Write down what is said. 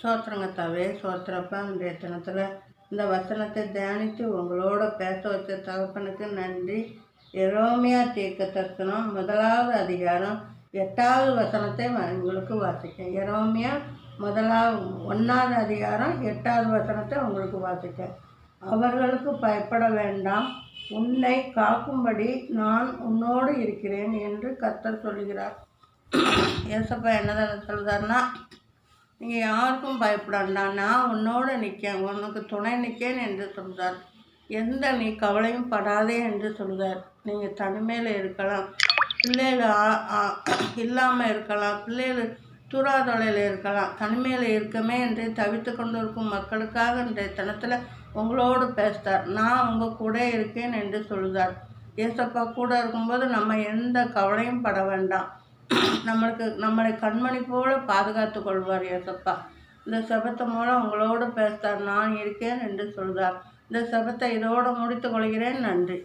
சோத்திரங்கத்தாவே சோத்திரப்பா இன்றைய தினத்தில் இந்த வசனத்தை தியானித்து உங்களோட பேச வச்ச தகப்பனுக்கு நன்றி. எரோமியா தீர்க்க தரிசனம் முதலாவது அதிகாரம் எட்டாவது வசனத்தை உங்களுக்கு வாசிக்கேன் எரோமியா முதலாவது ஒன்றாவது அதிகாரம் எட்டாவது வசனத்தை உங்களுக்கு வாசிக்கேன் அவர்களுக்கு பயப்பட வேண்டாம். உன்னை காக்கும்படி நான் உன்னோடு இருக்கிறேன் என்று கத்தர் சொல்கிறார். ஏசப்பா என்னதான் சொல்கிறார்னா நீங்கள் யாருக்கும் பயப்படாண்டா நான் உன்னோட நிற்கேன் உனக்கு துணை நிற்கேன் என்று சொல்கிறார் எந்த நீ கவலையும் படாதே என்று சொல்கிறார் நீங்கள் தனிமையில் இருக்கலாம். பிள்ளைகள் இல்லாமல் இருக்கலாம். பிள்ளைகள் தூராதொலையில் இருக்கலாம். தனிமையில் இருக்கமே என்று தவித்து கொண்டு இருக்கும் மக்களுக்காக இன்றைய தினத்தில் உங்களோடு பேசுகிறார் நான் உங்கள் கூட இருக்கேன் என்று சொல்கிறார் ஏசப்பா கூட இருக்கும்போது நம்ம எந்த கவலையும் பட வேண்டாம். நம்மளுக்கு நம்மளை கண்மணி போல பாதுகாத்து கொள்வார் ஏசப்பா இந்த செபத்தை மூலம் உங்களோடு பேசுகிறார் நான் இருக்கேன் என்று சொல்கிறார் இந்த செபத்தை இதோடு முடித்து கொள்கிறேன். நன்றி.